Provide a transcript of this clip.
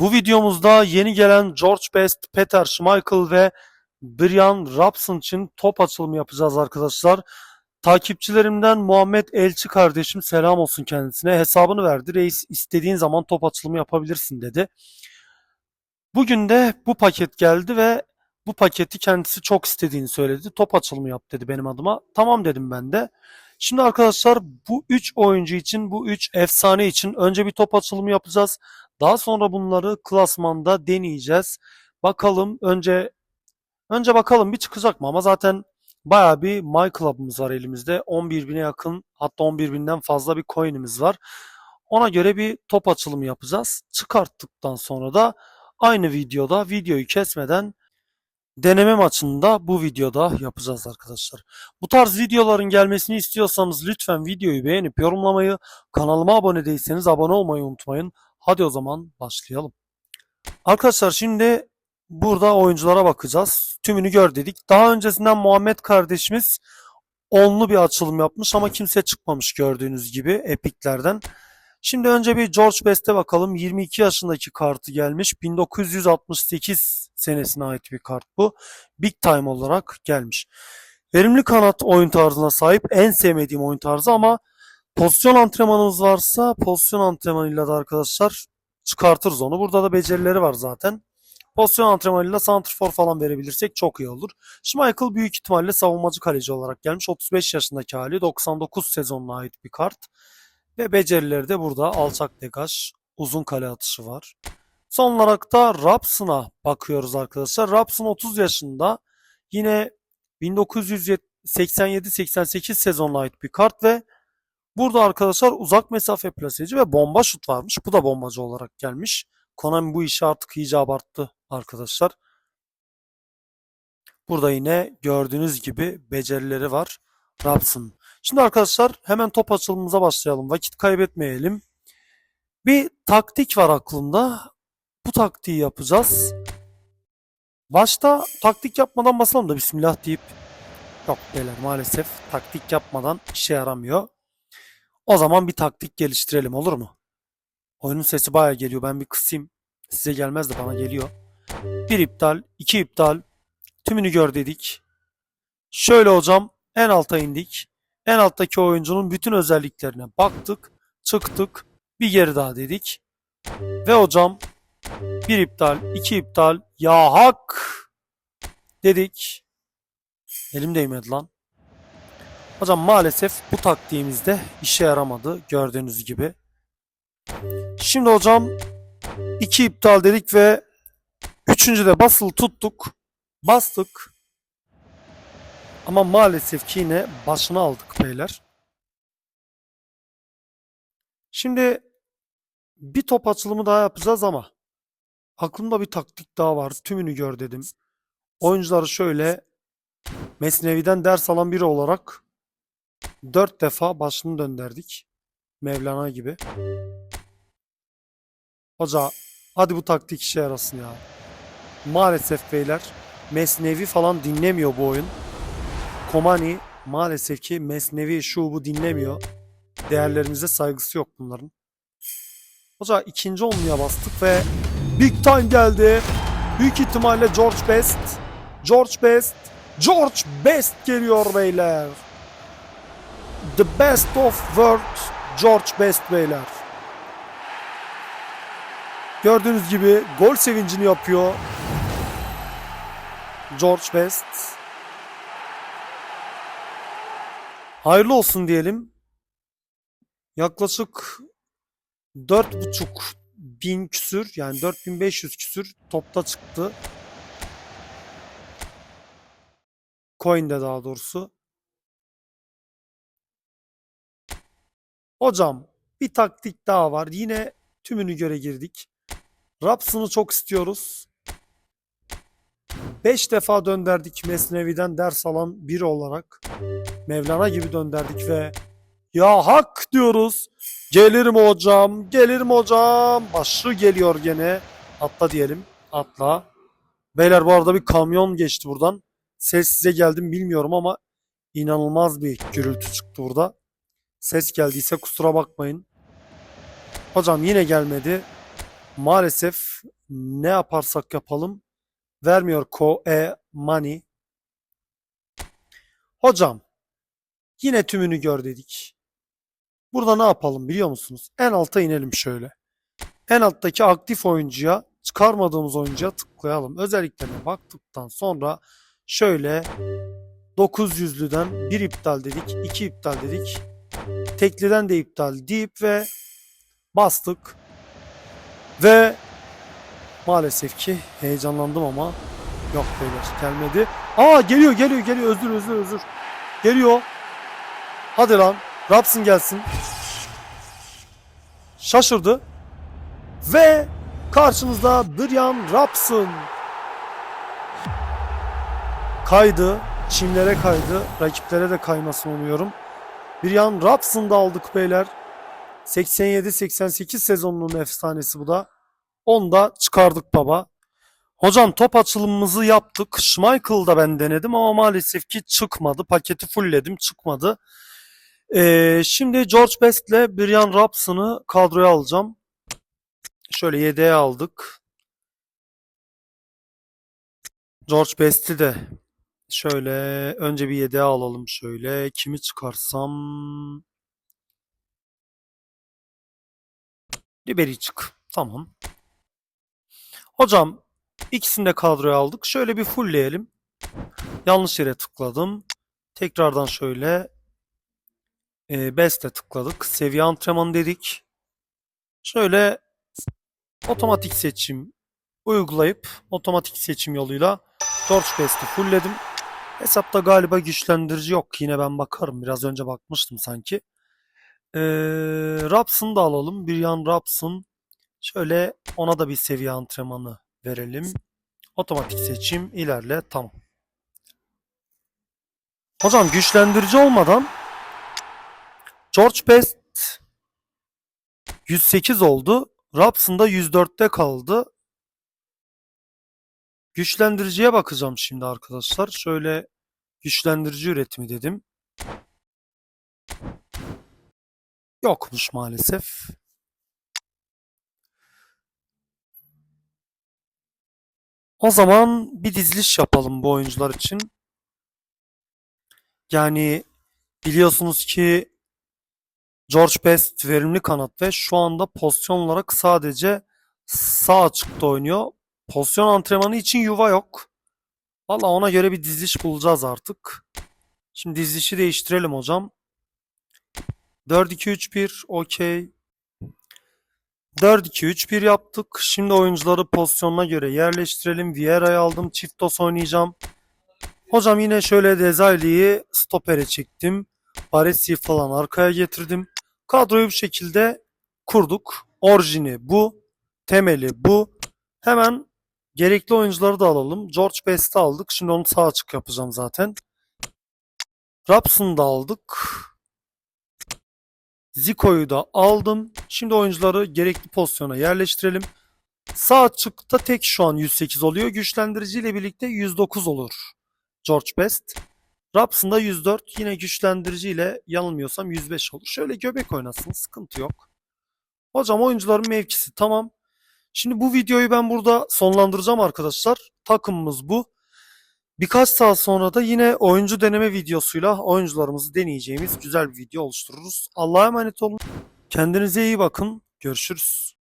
Bu videomuzda yeni gelen George Best, Peter Schmeichel ve Brian Robson için top açılımı yapacağız arkadaşlar. Takipçilerimden Muhammed Elçi kardeşim selam olsun kendisine. Hesabını verdi. Reis istediğin zaman top açılımı yapabilirsin dedi. Bugün de bu paket geldi ve bu paketi kendisi çok istediğini söyledi. Top açılımı yap dedi benim adıma. Tamam dedim ben de. Şimdi arkadaşlar bu 3 oyuncu için, bu 3 efsane için önce bir top açılımı yapacağız. Daha sonra bunları klasmanda deneyeceğiz. Bakalım önce önce bakalım bir çıkacak mı ama zaten bayağı bir My Club'ımız var elimizde. 11 bine yakın hatta 11 binden fazla bir coin'imiz var. Ona göre bir top açılımı yapacağız. Çıkarttıktan sonra da aynı videoda videoyu kesmeden deneme maçını da bu videoda yapacağız arkadaşlar. Bu tarz videoların gelmesini istiyorsanız lütfen videoyu beğenip yorumlamayı, kanalıma abone değilseniz abone olmayı unutmayın. Hadi o zaman başlayalım. Arkadaşlar şimdi burada oyunculara bakacağız. Tümünü gör dedik. Daha öncesinden Muhammed kardeşimiz onlu bir açılım yapmış ama kimse çıkmamış gördüğünüz gibi epiklerden. Şimdi önce bir George Best'e bakalım. 22 yaşındaki kartı gelmiş. 1968 senesine ait bir kart bu. Big time olarak gelmiş. Verimli kanat oyun tarzına sahip. En sevmediğim oyun tarzı ama pozisyon antrenmanımız varsa pozisyon antrenmanıyla da arkadaşlar çıkartırız onu. Burada da becerileri var zaten. Pozisyon antrenmanıyla santrfor falan verebilirsek çok iyi olur. Schmeichel büyük ihtimalle savunmacı kaleci olarak gelmiş. 35 yaşındaki hali 99 sezonuna ait bir kart. Ve becerileri de burada alçak degaj, uzun kale atışı var. Son olarak da Robson'a bakıyoruz arkadaşlar. Robson 30 yaşında. Yine 1987-88 sezonuna ait bir kart ve burada arkadaşlar uzak mesafe plaseci ve bomba şut varmış. Bu da bombacı olarak gelmiş. Konami bu işi artık iyice abarttı arkadaşlar. Burada yine gördüğünüz gibi becerileri var Robson. Şimdi arkadaşlar hemen top açılımımıza başlayalım. Vakit kaybetmeyelim. Bir taktik var aklımda. Bu taktiği yapacağız. Başta taktik yapmadan basalım da Bismillah deyip yok beyler maalesef taktik yapmadan işe yaramıyor. O zaman bir taktik geliştirelim olur mu? Oyunun sesi baya geliyor. Ben bir kısayım. Size gelmez de bana geliyor. Bir iptal, iki iptal. Tümünü gör dedik. Şöyle hocam en alta indik. En alttaki oyuncunun bütün özelliklerine baktık. Çıktık. Bir geri daha dedik. Ve hocam bir iptal, iki iptal. Ya hak dedik. Elim değmedi lan. Hocam maalesef bu taktiğimizde işe yaramadı gördüğünüz gibi. Şimdi hocam iki iptal dedik ve üçüncü de basılı tuttuk. Bastık. Ama maalesef ki yine başına aldık beyler. Şimdi bir top açılımı daha yapacağız ama aklımda bir taktik daha var. Tümünü gör dedim. Oyuncuları şöyle Mesnevi'den ders alan biri olarak dört defa başını döndürdük. Mevlana gibi. Hoca hadi bu taktik işe yarasın ya. Maalesef beyler Mesnevi falan dinlemiyor bu oyun. Komani maalesef ki Mesnevi şu bu dinlemiyor. Değerlerimize saygısı yok bunların. Hoca ikinci onluya bastık ve Big Time geldi. Büyük ihtimalle George Best. George Best. George Best geliyor beyler. The best of world George Best beyler. Gördüğünüz gibi gol sevincini yapıyor. George Best. Hayırlı olsun diyelim. Yaklaşık 4,5 bin küsür yani 4500 küsür topta çıktı. Coin'de daha doğrusu. Hocam bir taktik daha var. Yine tümünü göre girdik. Raps'ını çok istiyoruz. 5 defa dönderdik Mesnevi'den ders alan biri olarak. Mevlana gibi dönderdik ve ya hak diyoruz. Gelirim hocam, gelirim hocam. Başı geliyor gene. Atla diyelim. Atla. Beyler bu arada bir kamyon geçti buradan. Ses size geldi mi bilmiyorum ama inanılmaz bir gürültü çıktı burada. Ses geldiyse kusura bakmayın. Hocam yine gelmedi. maalesef ne yaparsak yapalım vermiyor Ko E Money. Hocam yine tümünü gör dedik. Burada ne yapalım biliyor musunuz? En alta inelim şöyle. En alttaki aktif oyuncuya çıkarmadığımız oyuncuya tıklayalım. Özelliklerine baktıktan sonra şöyle 900'lüden bir iptal dedik, iki iptal dedik. Tekliden de iptal deyip ve bastık. Ve maalesef ki heyecanlandım ama yok beyler gelmedi. Aa geliyor geliyor geliyor özür özür özür. Geliyor. Hadi lan. Rapsın gelsin. Şaşırdı. Ve karşımızda Brian Rapsın. Kaydı. Çimlere kaydı. Rakiplere de kaymasını umuyorum. Brian Rapsın da aldık beyler. 87-88 sezonunun efsanesi bu da. Onu da çıkardık baba. Hocam top açılımımızı yaptık. Schmeichel'ı da ben denedim ama maalesef ki çıkmadı. Paketi fullledim çıkmadı. Ee, şimdi George Best ile Brian Rapson'ı kadroya alacağım. Şöyle yedeğe aldık. George Best'i de şöyle önce bir yedeğe alalım şöyle. Kimi çıkarsam Ribery çık. Tamam. Hocam ikisini de kadroya aldık. Şöyle bir fullleyelim. Yanlış yere tıkladım. Tekrardan şöyle e, Best'e tıkladık. Seviye antrenmanı dedik. Şöyle otomatik seçim uygulayıp otomatik seçim yoluyla George Best'i fullledim. Hesapta galiba güçlendirici yok. Yine ben bakarım. Biraz önce bakmıştım sanki. Ee, Raps'ını da alalım. Brian Raps'ın. Şöyle ona da bir seviye antrenmanı verelim. Otomatik seçim ilerle. Tamam. Hocam güçlendirici olmadan George Best 108 oldu. Raps'ın da 104'te kaldı. Güçlendiriciye bakacağım şimdi arkadaşlar. Şöyle güçlendirici üretimi dedim. Yokmuş maalesef. O zaman bir diziliş yapalım bu oyuncular için. Yani biliyorsunuz ki George Best verimli kanat ve şu anda pozisyon olarak sadece sağ açıkta oynuyor. Pozisyon antrenmanı için yuva yok. Valla ona göre bir diziliş bulacağız artık. Şimdi dizilişi değiştirelim hocam. 4-2-3-1 okey. 4-2-3-1 yaptık. Şimdi oyuncuları pozisyonuna göre yerleştirelim. Vieira'yı aldım. Çift dos oynayacağım. Hocam yine şöyle Dezayli'yi stopere çektim. Baresi'yi falan arkaya getirdim. Kadroyu bu şekilde kurduk. Orijini bu. Temeli bu. Hemen gerekli oyuncuları da alalım. George Best'i aldık. Şimdi onu sağ açık yapacağım zaten. Raps'ını da aldık. Zico'yu da aldım. Şimdi oyuncuları gerekli pozisyona yerleştirelim. Sağ açıkta tek şu an 108 oluyor. Güçlendirici ile birlikte 109 olur. George Best. Raps'ın da 104. Yine güçlendirici ile yanılmıyorsam 105 olur. Şöyle göbek oynasın. Sıkıntı yok. Hocam oyuncuların mevkisi tamam. Şimdi bu videoyu ben burada sonlandıracağım arkadaşlar. Takımımız bu. Birkaç saat sonra da yine oyuncu deneme videosuyla oyuncularımızı deneyeceğimiz güzel bir video oluştururuz. Allah'a emanet olun. Kendinize iyi bakın. Görüşürüz.